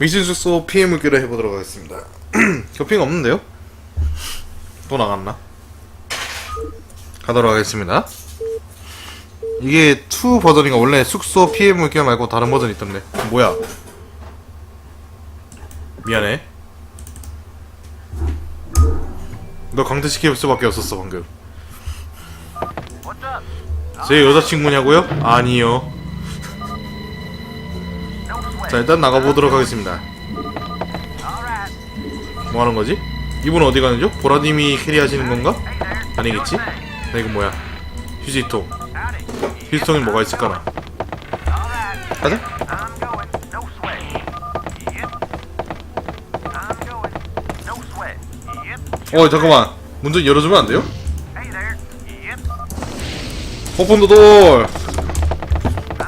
미신 숙소 피해 물기를 해보도록 하겠습니다. 쇼핑 없는데요? 또 나갔나? 가도록 하겠습니다. 이게 2 버전인가 원래 숙소 피해 물기 말고 다른 버전 있던데 뭐야? 미안해. 너 강퇴시킬 수밖에 없었어 방금. 제 여자친구냐고요? 아니요. 자 일단 나가보도록 하겠습니다. 뭐 하는 거지? 이분 어디 가는죠? 보라님이 캐리하시는 건가? 아니겠지? 나 이거 뭐야? 휴지통. 휴지통에 뭐가 있을까나? 가자. 어 잠깐만. 문 좀 열어주면 안 돼요? 오픈 더 돌.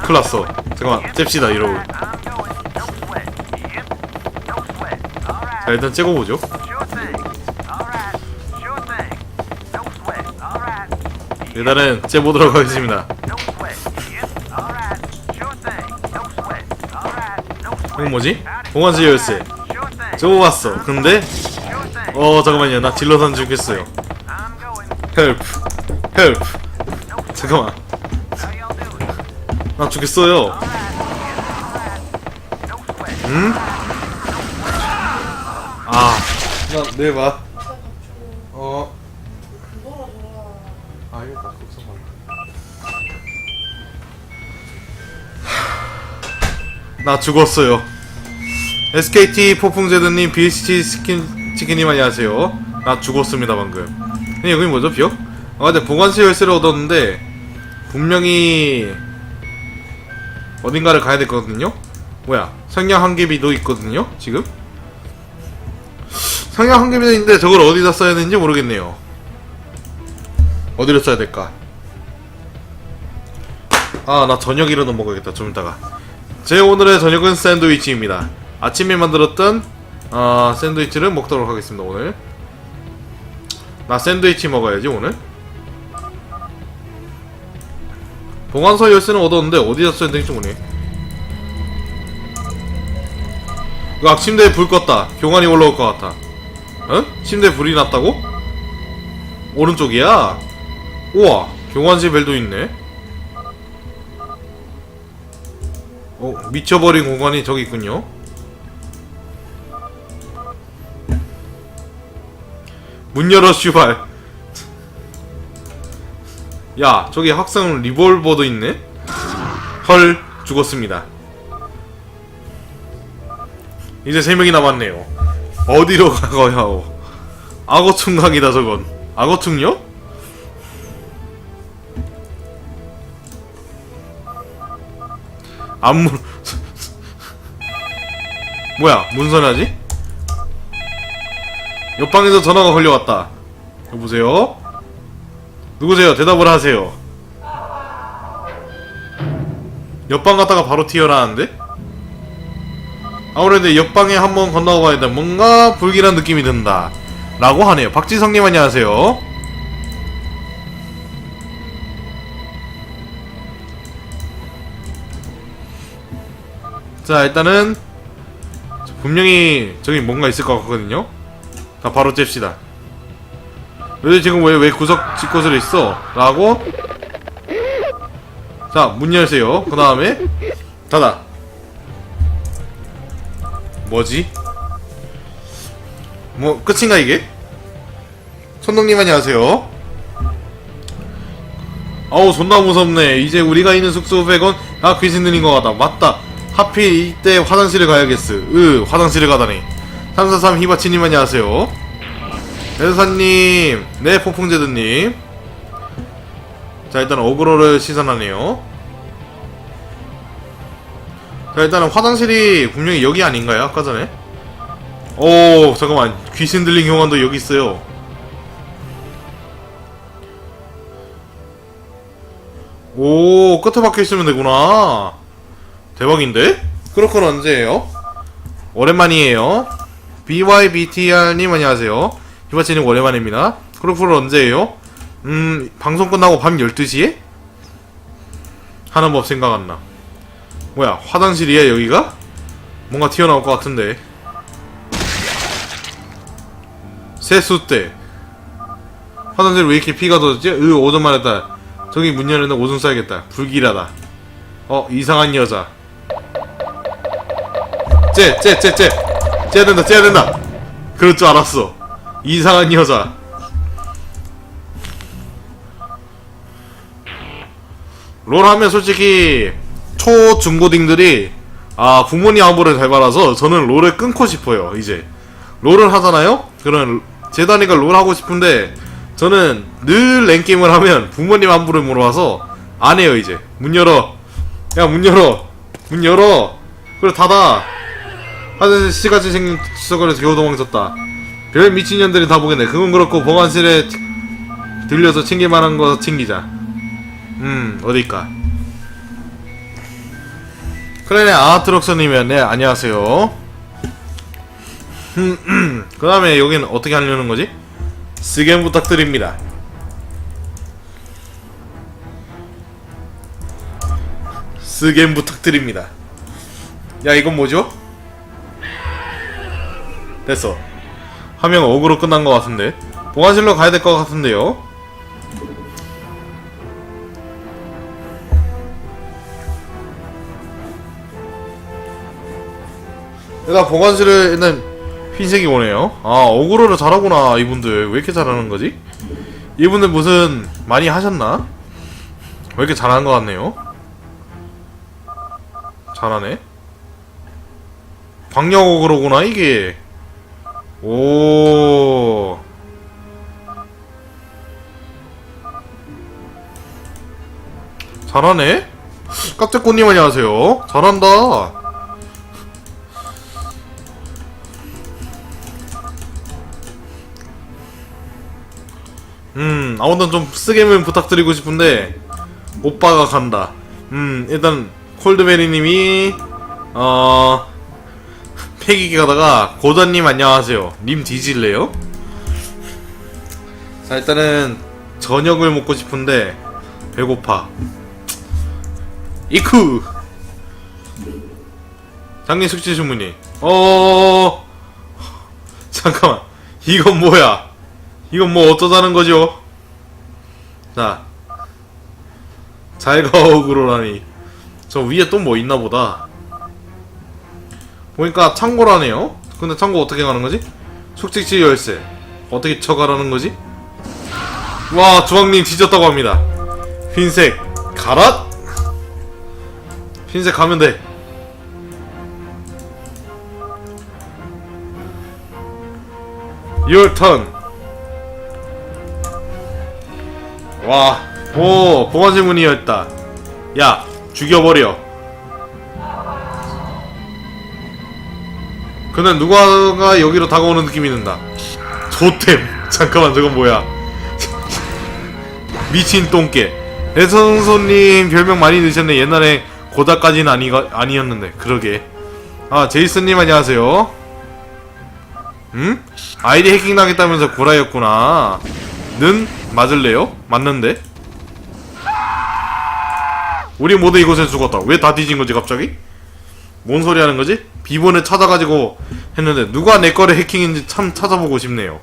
큰일 났어. 잠깐만 잽시다 이러고. 자 일단 째고 보죠. 일단은 째보도록 하겠습니다. 이건 뭐지? 공원지 열쇠. 저거 봤어. 근데 어 잠깐만요. 나 딜러선 죽겠어요. 헬프. 헬프. 잠깐만. 나 죽겠어요. 응? 아. 나 내봐. 어. 아 이거 나 걱정 말라. 나 죽었어요. SKT 포풍제드님, BST 스킨 치킨님 안녕하세요. 나 죽었습니다 방금. 근데 여기 뭐죠 벽? 아 근데 보관실 열쇠를 얻었는데 분명히 어딘가를 가야 됐거든요. 뭐야? 성냥 한 개비도 있거든요. 지금. 성냥 한 개비도 있는데 저걸 어디다 써야 되는지 모르겠네요. 어디로 써야 될까? 아, 나 저녁이라도 먹어야겠다. 좀 이따가. 제 오늘의 저녁은 샌드위치입니다. 아침에 만들었던 어, 샌드위치를 먹도록 하겠습니다. 오늘. 나 샌드위치 먹어야지 오늘. 봉안서 열쇠는 얻었는데 어디다 써야 되는지 모르네. 으악 침대에 불 껐다. 교관이 올라올 것 같아. 어? 침대에 불이 났다고? 오른쪽이야. 우와, 교관실 벨도 있네. 어, 미쳐버린 공간이 저기 있군요. 문 열어, 슈발. 야, 저기 학생 리볼버도 있네? 헐, 죽었습니다. 이제 세 명이 남았네요. 어디로 가거요? 악어 충각이다, 저건. 악어 충요? 안무 뭐야 문선하지? 옆방에서 전화가 걸려왔다 여보세요? 누구세요? 대답을 하세요 옆방 갔다가 바로 튀어나왔는데? 아무래도 옆방에 한번 건너가 봐야 돼 뭔가 불길한 느낌이 든다. 라고 하네요. 박지성님 안녕하세요. 자 일단은 분명히 저기 뭔가 있을 것 같거든요. 자 바로 잽시다. 너희 지금 왜, 왜 구석 집곳으로 있어? 라고. 자 문 열세요. 그 다음에 닫아 뭐지? 뭐 끝인가 이게? 손동님 안녕하세요. 아우 존나 무섭네. 이제 우리가 있는 숙소 100원 다 귀신들인 것 같다. 맞다. 하필 이때 화장실을 가야겠어. 으 화장실을 가다니. 343 히바치님 안녕하세요. 대사님 네 폭풍제드님. 자 일단 어그로를 시선하네요 자 일단은 화장실이 분명히 여기 아닌가요? 아까 전에? 오 잠깐만. 귀신 들린 경관도 여기 있어요. 오 끝에 박혀 있으면 되구나. 대박인데? 크로커는 언제예요? 오랜만이에요. BYBTR님 안녕하세요. 히바치님 오랜만입니다. 크로커는 언제예요? 음 방송 끝나고 밤 12시에? 하는 법 생각 안나 뭐야 화장실이야 여기가? 뭔가 튀어나올 것 같은데. 세수대. 화장실 왜 이렇게 피가 돋았지? 으 오줌 마렸다. 저기 문 열는데 오줌 싸야겠다. 불길하다. 어 이상한 여자. 쟤쟤 쟤쟤. 쟤야 된다 쟤야 된다. 그럴 줄 알았어. 이상한 여자. 롤 하면 솔직히 초 중고딩들이 아 부모님 안보를 잘 받아서 저는 롤을 끊고 싶어요 이제. 롤을 하잖아요? 그런 재단이가 롤 하고 싶은데 저는 늘 랭게임을 하면 부모님 안부를 물어와서 안 해요 이제. 문 열어. 야 문 열어. 문 열어. 그래 닫아. 하여튼 씨같이 생긴 수석을 겨우 도망쳤다. 별 미친년들이 다 보겠네. 그건 그렇고 보관실에 들려서 챙길만한 거 챙기자. 음 어딜까 그래네 아트럭서님이야 네. 안녕하세요. 그 다음에 여기는 어떻게 하려는 거지? 스겜 부탁드립니다. 스겜 부탁드립니다. 야 이건 뭐죠? 됐어. 화면 어그로 끝난 것 같은데. 보관실로 가야 될 것 같은데요 일단 보관실에 일단 흰색이 오네요. 아 어그로를 잘하구나 이분들 왜 이렇게 잘하는 거지? 이분들 무슨 많이 하셨나? 왜 이렇게 잘하는 것 같네요. 잘하네. 광역 어그로구나 이게. 오. 잘하네. 깍짝꽃님 안녕하세요. 잘한다. 음, 아무튼 좀 쓰게면 부탁드리고 싶은데 오빠가 간다. 음, 일단 콜드베리님이 어 패기기 가다가 고단님 안녕하세요. 님 뒤질래요? 자 일단은 저녁을 먹고 싶은데 배고파. 이쿠. 장님 숙제 주문이. 어 잠깐만 이건 뭐야? 이건 뭐 어쩌자는 거죠? 자, 잘가 어그로라니. 저 위에 또 뭐 있나 보다. 보니까 창고라네요. 근데 창고 어떻게 가는 거지? 숙직지 열쇠. 어떻게 쳐가라는 거지? 와, 주황님 뒤졌다고 합니다. 흰색, 가라! 흰색 가면 돼. Your turn. 와, 오, 보관실 문이 열렸다. 야, 죽여버려. 근데 누가가 여기로 다가오는 느낌이 든다. 조템. 잠깐만, 저건 뭐야? 미친 똥개. 애선소님 별명 많이 넣으셨네. 옛날에 고다까지는 아니가, 아니었는데. 그러게. 아, 제이슨님 안녕하세요. 응? 아이디 해킹 당했다면서 구라였구나. 는 맞을래요? 맞는데? 우리 모두 이곳에 죽었다. 왜 다 뒤진 거지 갑자기? 뭔 소리 하는 거지? 비번을 찾아가지고 했는데 누가 내 거를 해킹인지 참 찾아보고 싶네요.